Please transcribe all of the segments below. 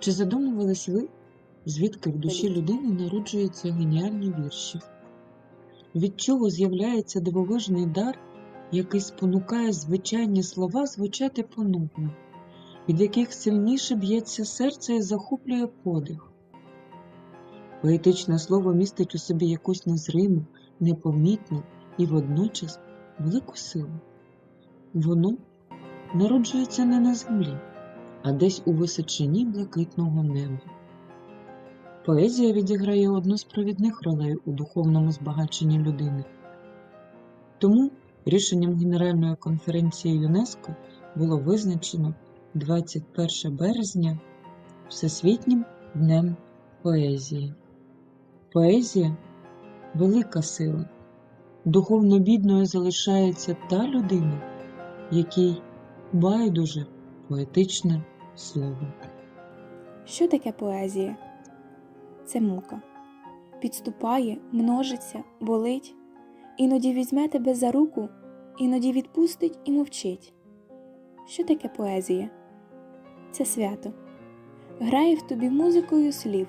Чи задумувались ви, звідки в душі людини народжуються геніальні вірші? Від чого з'являється дивовижний дар, який спонукає звичайні слова звучати понудно, від яких сильніше б'ється серце і захоплює подих? Поетичне слово містить у собі якусь незриму, непомітну і водночас велику силу. Воно народжується не на землі, а десь у височині блакитного неба. Поезія відіграє одну з провідних ролей у духовному збагаченні людини. Тому рішенням Генеральної конференції ЮНЕСКО було визначено 21 березня Всесвітнім днем поезії. Поезія велика сила. Духовно бідною залишається та людина, якій байдуже поетичне слово. Що таке поезія? Це мука. Підступає, множиться, болить, іноді візьме тебе за руку, іноді відпустить і мовчить. Що таке поезія? Це свято. Грає в тобі музикою слів.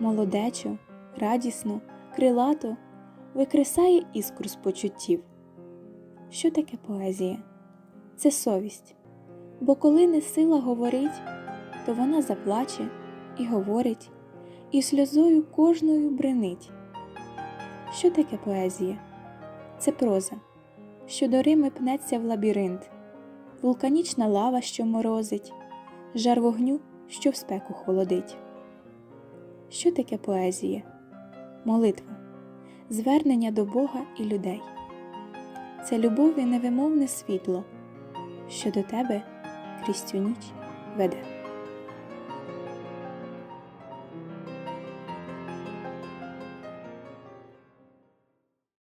Молодечо, радісно, крилато, викресає іскру з почуттів. Що таке поезія? Це совість. Бо коли не сила говорить, то вона заплаче і говорить, і сльозою кожною бренить. Що таке поезія? Це проза, що до Рими пнеться в лабіринт, вулканічна лава, що морозить, жар вогню, що в спеку холодить. Що таке поезія? Молитва, звернення до Бога і людей. Це любові невимовне світло, що до тебе крізь цю ніч веде.